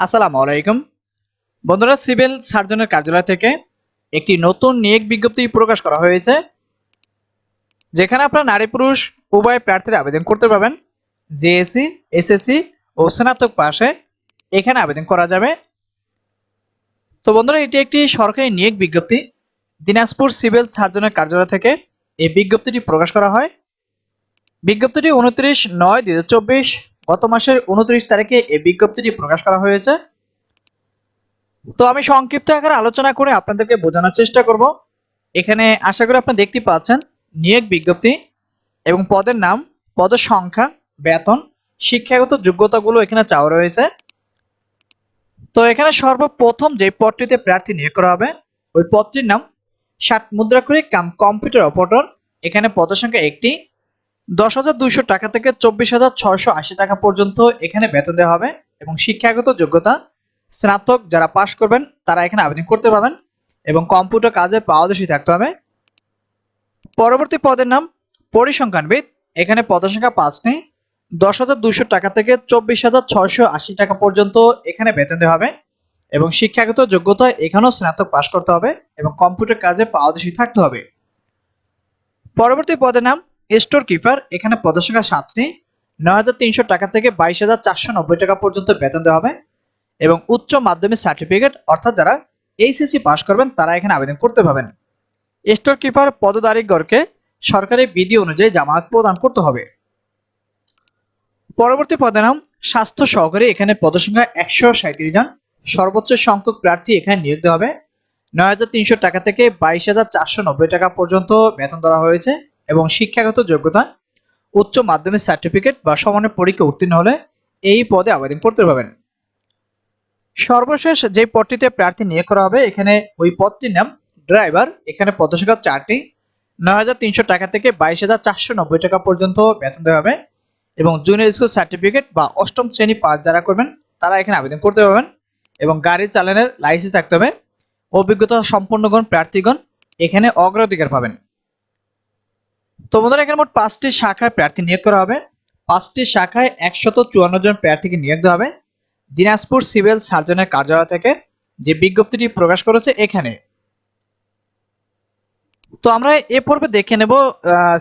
আসসালামু আলাইকুম। বন্ধুরা, সিভিল সার্জনের কার্যালয় থেকে একটি নতুন নিয়োগ বিজ্ঞপ্তি প্রকাশ করা হয়েছে, যেখানে আপনারা নারী পুরুষ উভয় প্রার্থীরা আবেদন করতে পারবেন। জেএসসি এসএসসি ও স্নাতক পাশে এখানে আবেদন করা যাবে। তো বন্ধুরা, এটি একটি সরকারি নিয়োগ বিজ্ঞপ্তি। দিনাজপুর সিভিল সার্জনের কার্যালয় থেকে এই বিজ্ঞপ্তিটি প্রকাশ করা হয়। বিজ্ঞপ্তিটি উনত্রিশ নয় দুই গত মাসের উনত্রিশ তারিখে এই বিজ্ঞপ্তিটি প্রকাশ করা হয়েছে। তো আমি সংক্ষিপ্ত আকারে আলোচনা করে আপনাদেরকে বোঝানোর চেষ্টা করব। এখানে আশা করি আপনি দেখতে পাচ্ছেন নিয়োগ বিজ্ঞপ্তি এবং পদের নাম, পদের সংখ্যা, বেতন, শিক্ষাগত যোগ্যতাগুলো এখানে চাওয়া রয়েছে। তো এখানে সর্বপ্রথম যে পদটিতে প্রার্থী নিয়োগ করা হবে, ওই পদটির নাম ষাট মুদ্রাক্ষরিক কাম কম্পিউটার অপারেটর। এখানে পদের সংখ্যা একটি দশ হাজার দুইশো টাকা থেকে চব্বিশ হাজার ছয়শো আশি টাকা পর্যন্ত এখানে বেতন দেওয়া হবে এবং শিক্ষাগত যোগ্যতা স্নাতক যারা পাশ করবেন, তারা এখানে আবেদন করতে পারবেন এবং কম্পিউটার কাজে পারদর্শী থাকতে হবে। পরবর্তী পদের নাম পরিসংখ্যানবিদ। এখানে পদের সংখ্যা পাঁচটি দশ হাজার দুইশো টাকা থেকে চব্বিশ হাজার ছয়শো আশি টাকা পর্যন্ত এখানে বেতন দেওয়া হবে এবং শিক্ষাগত যোগ্যতা এখানেও স্নাতক পাশ করতে হবে এবং কম্পিউটার কাজে পারদর্শী থাকতে হবে। পরবর্তী পদের নাম স্টোর কিপার, এখানে পদের সংখ্যা সাতটি, নয় হাজার তিনশো টাকা থেকে বাইশ হাজার চারশো নব্বই টাকা পর্যন্ত বেতন দেওয়া হবে এবং উচ্চ মাধ্যমিক সার্টিফিকেট, অর্থাৎ যারা এইচএসসি পাশ করবেন, তারা এখানে আবেদন করতে পারবেন। স্টোর কিপার পদধারীগণকে সরকারি বিধি অনুযায়ী জামানত প্রদান করতে হবে। পরবর্তী পদের নাম, স্বাস্থ্য সহকারী, এখানে পদসংখ্যা একশো সাঁত্রিশ জন। সর্বোচ্চ সংখ্যক প্রার্থী এখানে নিয়োগ দেওয়া হবে। নয় হাজার তিনশো টাকা থেকে বাইশ হাজার চারশো নব্বই টাকা পর্যন্ত বেতন দেওয়া হয়েছে। এবং শিক্ষাগত যোগ্যতা, উচ্চ মাধ্যমিক সার্টিফিকেট বা সমানের পরীক্ষা উত্তীর্ণ হলে এই পদে আবেদন করতে পারবেন। সর্বশেষ যে পদটিতে প্রার্থী নিয়োগ করা হবে, এখানে ওই পদটির নাম ড্রাইভার। এখানে পদসংখ্যা চারটি। নয় হাজার তিনশো টাকা থেকে বাইশ টাকা পর্যন্ত বেতন দেওয়া হবে এবং জুনিয়র স্কুল সার্টিফিকেট বা অষ্টম শ্রেণি পাস যারা করবেন, তারা এখানে আবেদন করতে পারবেন এবং গাড়ি চালানোর লাইসেন্স থাকতে হবে। অভিজ্ঞতা সম্পন্নগণ প্রার্থীগণ এখানে অগ্রাধিকার পাবেন। তো বন্ধুরা এখানে মোট পাঁচটি শাখায় প্রার্থী নিয়োগ করা হবে। পাঁচটি শাখায় একশত চুয়ান্ন জন প্রার্থীকে নিয়োগ দেওয়া হবে। দিনাজপুর সিভিল সার্জনের কার্যালয় থেকে যে বিজ্ঞপ্তিটি প্রকাশ করেছে এখানে। তো আমরা এ পর্বে দেখে নেব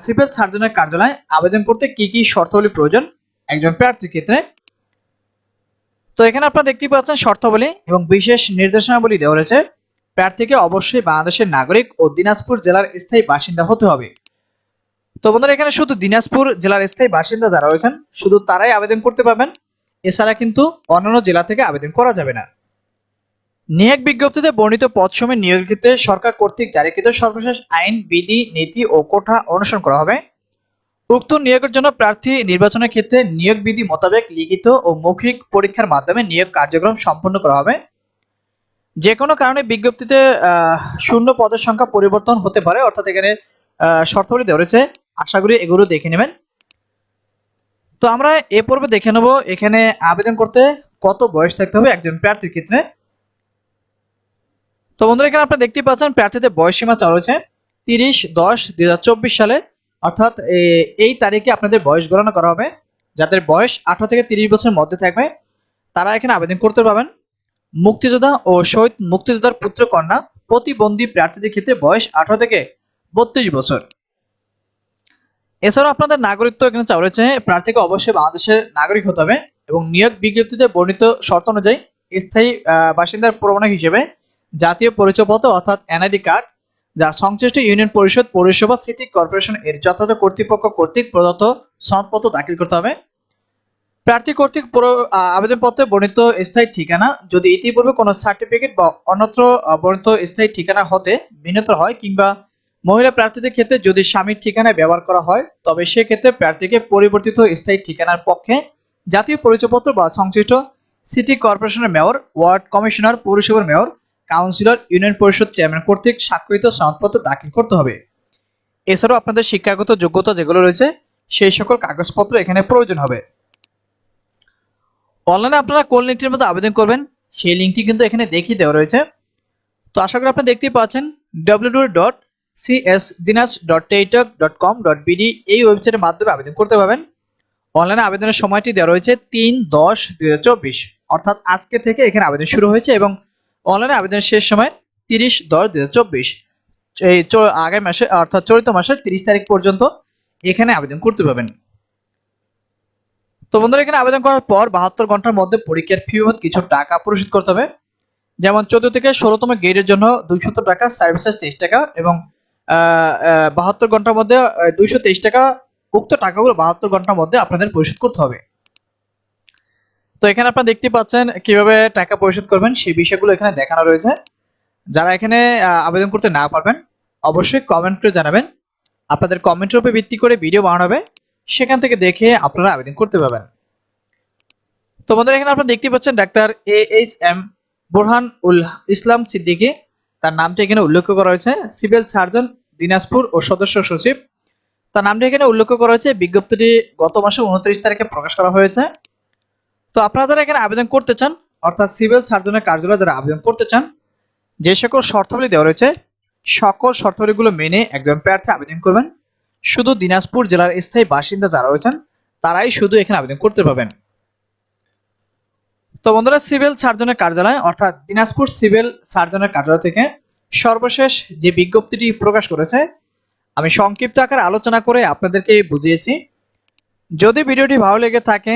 সিভিল সার্জনের কার্যালয়ে আবেদন করতে কি কি শর্তাবলী প্রয়োজন একজন প্রার্থীর ক্ষেত্রে। তো এখানে আপনারা দেখতেই পাচ্ছেন শর্তাবলী এবং বিশেষ নির্দেশনাবলী দেওয়া রয়েছে। প্রার্থীকে অবশ্যই বাংলাদেশের নাগরিক ও দিনাজপুর জেলার স্থায়ী বাসিন্দা হতে হবে। তো বন্ধুরা, এখানে শুধু দিনাজপুর জেলার স্থায়ী বাসিন্দা যারা রয়েছেন, শুধু তারাই আবেদন করতে পারবেন। এছাড়া কিন্তু অন্যান্য জেলা থেকে আবেদন করা যাবে না। নিয়োগ বিজ্ঞপ্তিতে বর্ণিত পদসমূহে নিয়োগের ক্ষেত্রে সরকার কর্তৃক জারিকৃত সর্বশেষ আইন, বিধি, নীতি ও কোঠা অনুসরণ করা হবে। উক্ত নিয়োগের জন্য প্রার্থী নির্বাচনের ক্ষেত্রে নিয়োগ বিধি মোতাবেক লিখিত ও মৌখিক পরীক্ষার মাধ্যমে নিয়োগ কার্যক্রম সম্পন্ন করা হবে। যে কোনো কারণে বিজ্ঞপ্তিতে শূন্য পদের সংখ্যা পরিবর্তন হতে পারে, অর্থাৎ এখানে শর্তাবলী দেওয়া রয়েছে। আশা করি এগুলো দেখে নেবেন। তো আমরা এ পর্বে দেখে নেব, এখানে আবেদন করতে কত বয়স থাকতে হবে একজন প্রার্থীর ক্ষেত্রে। তো বন্ধুরা, এখানে আপনারা দেখতে পাচ্ছেন প্রার্থীদের বয়স সীমা চালু হয়েছে তিরিশ দশ দুই সালে। অর্থাৎ এই তারিখে আপনাদের বয়স গণনা করা হবে। যাদের বয়স আঠারো থেকে তিরিশ বছরের মধ্যে থাকবে, তারা এখানে আবেদন করতে পারবেন। মুক্তিযোদ্ধা ও শহীদ মুক্তিযোদ্ধার পুত্র কন্যা প্রতিবন্ধী প্রার্থীদের ক্ষেত্রে বয়স আঠারো থেকে বত্রিশ বছর। এছাড়াও আপনাদের নাগরিকত্ব এখানে চাওয়া রয়েছে। প্রার্থীকে অবশ্যই বাংলাদেশের নাগরিক হতে হবে এবং নিয়োগ বিজ্ঞপ্তিতে বর্ণিত শর্ত অনুযায়ী স্থায়ী বাসিন্দার প্রমাণক হিসেবে জাতীয় পরিচয়পত্র অর্থাৎ এনআইডি কার্ড যা সংশ্লিষ্ট ইউনিয়ন পরিষদ, পৌরসভা, সিটি কর্পোরেশন এর যথাযথ কর্তৃপক্ষ কর্তৃক প্রদত্ত সনদপত্র দাখিল করতে হবে। প্রার্থী কর্তৃক আবেদনপত্রে বর্ণিত স্থায়ী ঠিকানা যদি ইতিপূর্বে কোনো সার্টিফিকেট বা অন্যত্র বর্ণিত স্থায়ী ঠিকানা হতে ভিন্নতর হয় কিংবা মহিলা প্রার্থীদের ক্ষেত্রে যদি স্বামীর ঠিকানায় ব্যবহার করা হয়, তবে সেক্ষেত্রে প্রার্থীকে পরিবর্তিত স্থায়ী ঠিকানার পক্ষে জাতীয় পরিচয়পত্র বা সংশ্লিষ্ট সিটি কর্পোরেশনের মেয়র, ওয়ার্ড কমিশনার, পৌরসভার মেয়র, কাউন্সিলর, ইউনিয়ন পরিষদ চেয়ারম্যান কর্তৃক স্বাক্ষরিত সনদপত্র দাখিল করতে হবে। এছাড়াও আপনাদের শিক্ষাগত যোগ্যতা যেগুলো রয়েছে, সেই সকল কাগজপত্র এখানে প্রয়োজন হবে। অনলাইনে আপনারা কোন লিঙ্কটির মধ্যে আবেদন করবেন, সেই লিঙ্কটি কিন্তু এখানে দেখিয়ে দেওয়া রয়েছে। তো আশা করি আপনি দেখতেই পাচ্ছেন ডাব্লিউ ডট সিএস দিনাজ dot dot com dot BD এই ওয়েবসাইটের মাধ্যমে আবেদন করতে পারবেন। অনলাইনে আবেদনের সময়টি দেওয়া রয়েছে তিন দশ দুই অর্থাৎ আজকে থেকে এখানে আবেদন শুরু হয়েছে এবং অনলাইনে আবেদনের শেষ সময় তিরিশ দশ দুই এই আগামী মাসে, অর্থাৎ চলিত মাসের তিরিশ তারিখ পর্যন্ত এখানে আবেদন করতে পারবেন। তো বন্ধুরা, এখানে আবেদন করার পর বাহাত্তর ঘণ্টার মধ্যে পরীক্ষার ফি বাবদ কিছু টাকা পরিশোধ করতে হবে। যেমন চোদ্দ থেকে ষোলোতম গ্রেডের জন্য দুইশত টাকা সার্ভিসেস তেইশ টাকা এবং বাহাত্তর ঘণ্টার মধ্যে দুইশো তেইশ টাকা উক্ত টাকাগুলো বাহাত্তর ঘণ্টার মধ্যে আপনাদের পরিশোধ করতে হবে। তো এখানে আপনারা দেখতে পাচ্ছেন কীভাবে টাকা পরিশোধ করবেন, সেই বিষয়গুলো এখানে দেখানো রয়েছে। যারা এখানে আবেদন করতে না পারবেন, অবশ্যই কমেন্ট করে জানাবেন। আপনাদের কমেন্টের উপর ভিত্তি করে ভিডিও বানানো হবে। সেখান থেকে দেখে আপনারা আবেদন করতে পারবেন। তো বন্ধুরা, এখানে আপনারা দেখতে পাচ্ছেন doctor A H M Borhan ul Islam Siddiqui. তার নামটি এখানে উল্লেখ করা হয়েছে সিভিল সার্জন, দিনাজপুর ও সদস্য সচিব। তার নামটি এখানে উল্লেখ করা হয়েছে, বিজ্ঞপ্তিটি গত মাসে উনত্রিশ তারিখে প্রকাশ করা হয়েছে। তো আপনারা যারা এখানে আবেদন করতে চান, অর্থাৎ সিভিল সার্জনের কার্যালয়ে যারা আবেদন করতে চান, যে সকল শর্তাবলী দেওয়া রয়েছে, সকল শর্তাবলীগুলো মেনে একজন প্রার্থী আবেদন করবেন। শুধু দিনাজপুর জেলার স্থায়ী বাসিন্দা যারা রয়েছেন, তারাই শুধু এখানে আবেদন করতে পারবেন। তো বন্ধুরা, সিভিল সার্জনের কার্যালয়, অর্থাৎ দিনাজপুর সিভিল সার্জনের কার্যালয় থেকে সর্বশেষ যে বিজ্ঞপ্তিটি প্রকাশ করেছে, আমি সংক্ষিপ্ত আকারে আলোচনা করে আপনাদেরকে বুঝিয়েছি। যদি ভিডিওটি ভালো লেগে থাকে,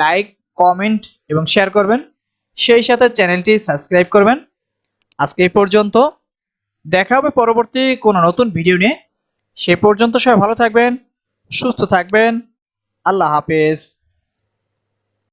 লাইক, কমেন্ট এবং শেয়ার করবেন। সেই সাথে চ্যানেলটি সাবস্ক্রাইব করবেন। আজকে এই পর্যন্ত, দেখা হবে পরবর্তী কোনো নতুন ভিডিও নিয়ে। সে পর্যন্ত সবাই ভালো থাকবেন, সুস্থ থাকবেন। আল্লাহ হাফেজ।